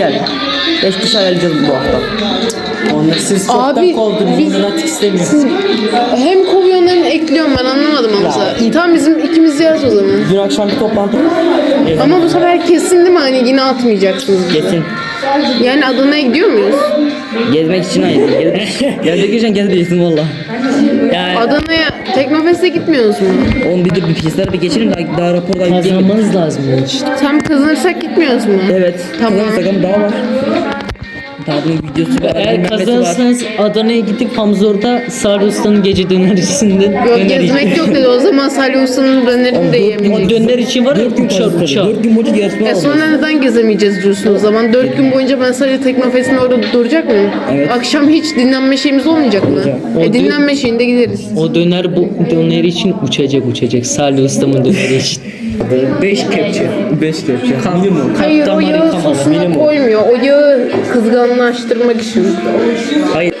Gel. Beş kişi ayarlayacağız bu hafta. Onları siz çoktan Abi, kovdunuz. biz- Bunlar artık istemiyor. Hem kovuyorsun hem ekliyorum ben anlamadım Hamza. Tamam bizim ikimiz yaz o zaman. Dün akşam bir toplantı. Ama bu sefer kesin değil mi hani yine atmayacaksınız. bizi. Kesin. Yani Adana'ya gidiyor muyuz? Gezmek için hayır. Gezmek. Gezmek için gezmeyeceksin valla. Yani Adana'ya Teknofest'e gitmiyoruz mu? on bir dur bir pisler bir geçelim daha, daha rapor daha yükleyemedik. Kazanmanız lazım yani işte. Tam kazanırsak gitmiyoruz mu? Evet. Tamam. Kazanırsak ama daha var. Bunun videosu var. Eğer bilmem nesi var. kazanırsanız Adana'ya gidip Hamza orada Sarı Usta'nın gece dönercisinden Yok döner gezmek yok dedi o zaman Salih Usta'nın dönerini de O yemeyecek. döner için var ya Dört gün uçar fazla uçar. Dört gün boyunca yarışma E sonra neden gezemeyeceğiz diyorsun o zaman? Dört gün boyunca ben sadece Teknofest'in orada duracak mıyım? Evet. Akşam hiç dinlenme şeyimiz olmayacak mı? O E dinlenme şeyinde gideriz. O döner bu döner için uçacak uçacak. Salih Usta'nın döneri için. Beş kepçe. Beş kepçe. Minimum. Hayır o yağı sosuna minimum. koymuyor. O yağı kızganlaştırmak için. Hayır.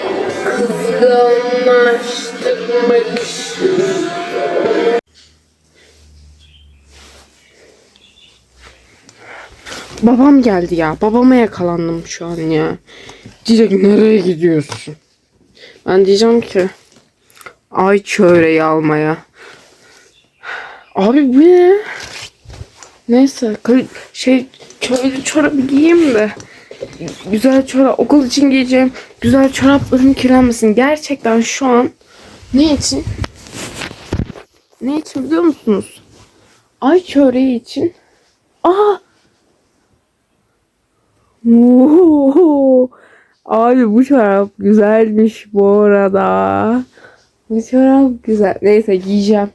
Kızganlaştırmak için. Babam geldi ya. Babama yakalandım şu an ya. Diyecek nereye gidiyorsun? Ben diyeceğim ki ay çöreği almaya. Abi bu ne? Neyse şey köylü çorabı giyeyim de güzel çorap okul için giyeceğim güzel çoraplarım kirlenmesin. Gerçekten şu an ne için? Ne için biliyor musunuz? Ay çöreği için. Aa! Oo! Abi bu çorap güzelmiş bu arada. Bu çorap güzel. Neyse giyeceğim.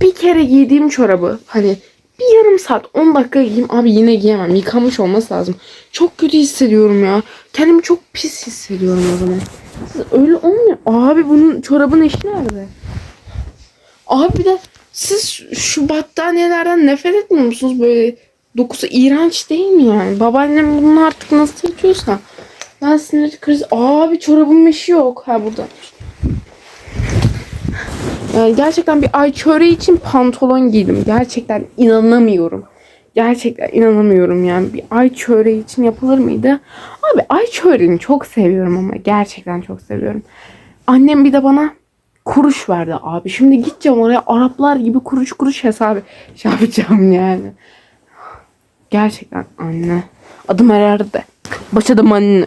Bir kere giydiğim çorabı hani bir yarım saat 10 dakika giyeyim abi yine giyemem. Yıkanmış olması lazım. Çok kötü hissediyorum ya. Kendimi çok pis hissediyorum o zaman. Siz öyle olmuyor. Abi bunun çorabın eşi nerede? Abi bir de siz şu battaniyelerden nefret etmiyor musunuz? Böyle dokusu iğrenç değil mi yani? Babaannem bunu artık nasıl yapıyorsa. Ben sinir krizi... Abi çorabın eşi yok. Ha burada. Yani gerçekten bir ay çöreği için pantolon giydim. Gerçekten inanamıyorum. Gerçekten inanamıyorum yani. Bir ay çöreği için yapılır mıydı? Abi ay çöreğini çok seviyorum ama. Gerçekten çok seviyorum. Annem bir de bana kuruş verdi abi. Şimdi gideceğim oraya Araplar gibi kuruş kuruş hesabı şey yapacağım yani. Gerçekten anne. Adım herhalde. Baş adım anne.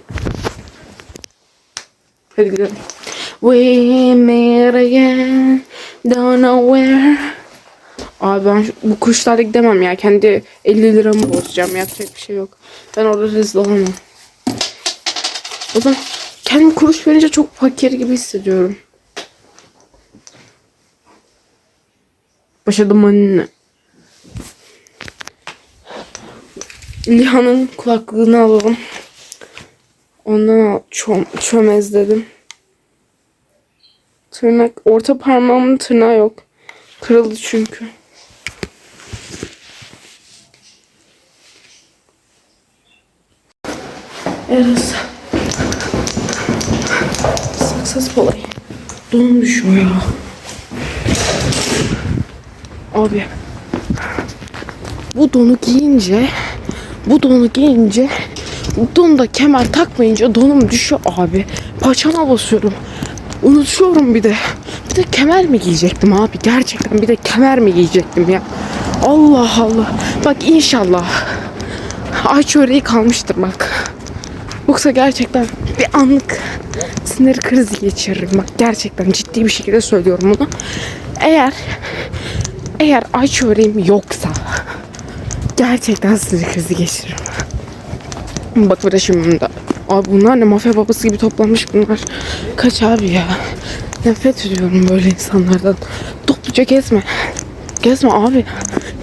Hadi gidelim. We meet again, don't know where. Abi ben şu- bu kuşlarla gidemem ya. Kendi 50 liramı bozacağım. Yapacak bir şey yok. Ben orada rezil olamam. O zaman kendim kuruş verince çok fakir gibi hissediyorum. Başladım anne. Liha'nın kulaklığını alalım. Ondan al, çom, çömezledim. Tırnak, orta parmağımın tırnağı yok. Kırıldı çünkü. Eras. Success olay. Donum düşüyor ya. Abi. Bu donu giyince bu donu giyince donda kemer takmayınca donum düşüyor abi. Paçama basıyorum. Unutuyorum bir de. Bir de kemer mi giyecektim abi? Gerçekten bir de kemer mi giyecektim ya? Allah Allah. Bak inşallah. Ay çöreği kalmıştır bak. Yoksa gerçekten bir anlık sinir krizi geçiririm. Bak gerçekten ciddi bir şekilde söylüyorum bunu. Eğer eğer ay çöreğim yoksa gerçekten sinir krizi geçiririm. Bak burada şimdi. Abi bunlar ne mafya babası gibi toplanmış bunlar. Kaç abi ya. Nefret ediyorum böyle insanlardan. Topluca gezme. Gezme abi.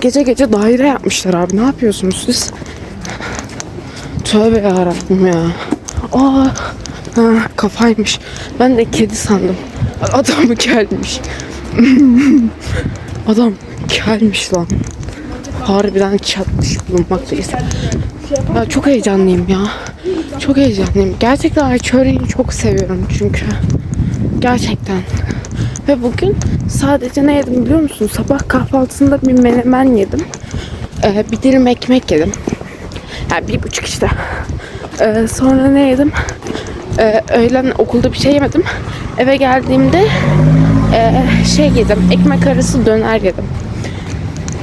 Gece gece daire yapmışlar abi. Ne yapıyorsunuz siz? Tövbe yarabbim ya. Aa, ha, kafaymış. Ben de kedi sandım. Adam gelmiş. Adam gelmiş lan. Harbiden çatmış bulunmaktayız. Ya çok heyecanlıyım ya. Çok heyecanlıyım. Gerçekten ay çöreğini çok seviyorum çünkü. Gerçekten. Ve bugün sadece ne yedim biliyor musun? Sabah kahvaltısında bir menemen yedim. Ee, bir dilim ekmek yedim. Yani bir buçuk işte. Ee, sonra ne yedim? Ee, öğlen okulda bir şey yemedim. Eve geldiğimde ee, şey yedim. Ekmek arası döner yedim.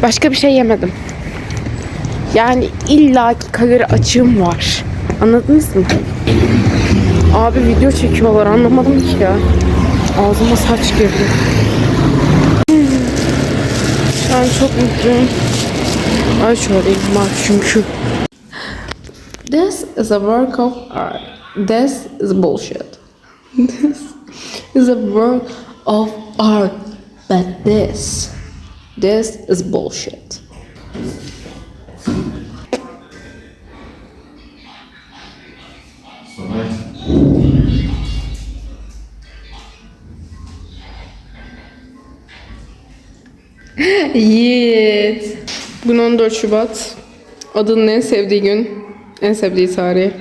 Başka bir şey yemedim. Yani illaki kalori açığım var. Anladınız mı? Abi video çekiyorlar anlamadım ki ya. Ağzıma saç girdi. Şu an çok mutluyum. Ay şöyle var çünkü. This is a work of art. This is bullshit. This is a work of art. But this, this is bullshit. Yiğit. Bugün 14 Şubat. Adının en sevdiği gün. En sevdiği tarih.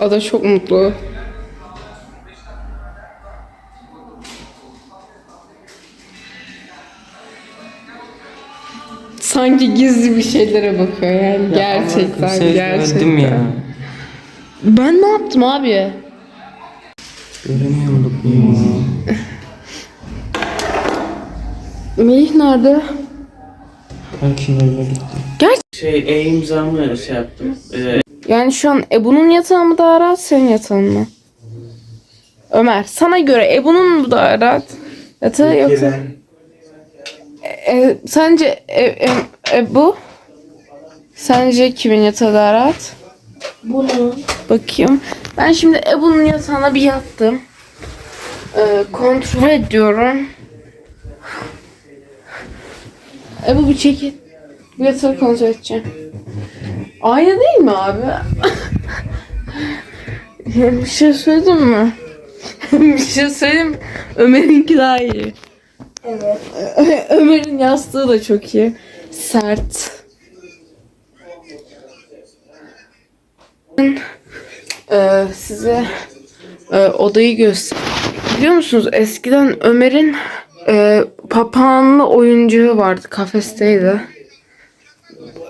Ada çok mutlu. Sanki gizli bir şeylere bakıyor yani gerçekten gerçekten. Öldüm ya. Ben ne yaptım abi? Göremiyorduk ya. Melih nerede? Ben kimlerle gittim. Şey e-imzamı şey yaptım. Ee, Yani şu an Ebu'nun yatağı mı daha rahat, senin yatağın mı? Ömer, sana göre Ebu'nun mu daha rahat yatağı yoksa? E, sence e, e, Ebu? Sence kimin yatağı daha rahat? Bunu. Bakayım. Ben şimdi Ebu'nun yatağına bir yattım. E, kontrol ediyorum. Ebu bir çekil. Bu yatağı kontrol edeceğim. Aynı değil mi abi? Ya bir şey söyledim mi? bir şey söyleyeyim mi? Ömer'inki daha iyi. Evet. Ömer'in yastığı da çok iyi. Sert. Ee, size e, odayı göster. Biliyor musunuz eskiden Ömer'in e, papağanlı oyuncağı vardı. Kafesteydi.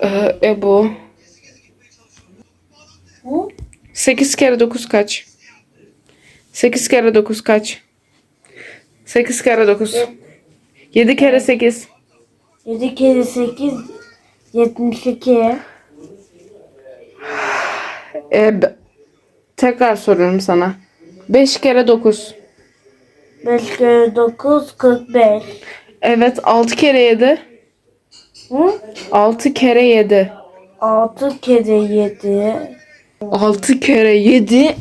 Ee, Ebu. 8 kere 9 kaç? 8 kere 9 kaç? 8 kere 9. 7 kere 8. 7 kere 8 72 Ee, tekrar soruyorum sana. 5 kere 9. 5 kere 9 45 Evet 6 kere 7. Hı? 6 kere 7. 6 kere 7 6 kere 7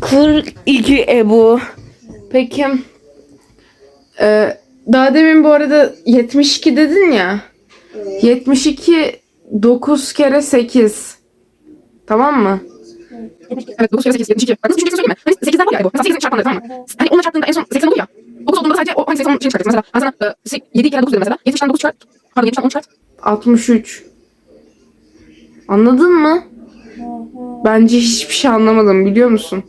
42 Ebu. Peki e, daha demin bu arada 72 dedin ya. 72 9 kere 8. Tamam mı? Evet 9 kere 8 72. Bak nasıl şey söyleyeyim mi? Hani 8'den var ya Ebu. Mesela 8'in çarpanları tamam mı? Hani onunla çarptığında en son 80 oluyor ya. 9 olduğunda sadece o hani 80'in şeyini çıkartıyorsun. Mesela ben sana e, 7 kere 9 dedim mesela. 70'ten 9 çıkart. Pardon 70'ten 10 çıkart. 63. Anladın mı? Bence hiçbir şey anlamadım biliyor musun?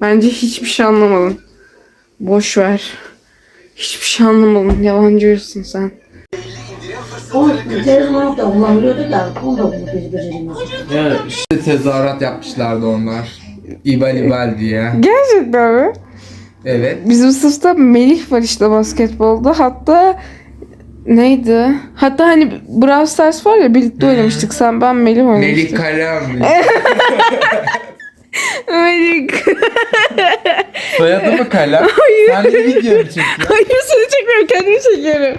Bence hiçbir şey anlamadım. Boş ver. Hiçbir şey anlamadım. Yalancıyorsun sen. O telefonu da kullanıyordu da onu da birbirine. ya İşte tezahürat yapmışlardı onlar. İbal ibal diye. Gerçekten mi? Evet. Bizim sınıfta Melih var işte basketbolda. Hatta neydi? Hatta hani Brawl Stars var ya birlikte oynamıştık. Sen ben Melih Melih oynamıştık. Kalem. Melih. Soyadı mı Kalem? Sen de video mu çekiyorsun? Hayır seni çekmiyorum kendimi çekiyorum.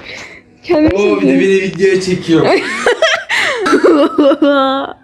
Kendimi Oo bir de beni videoya çekiyor.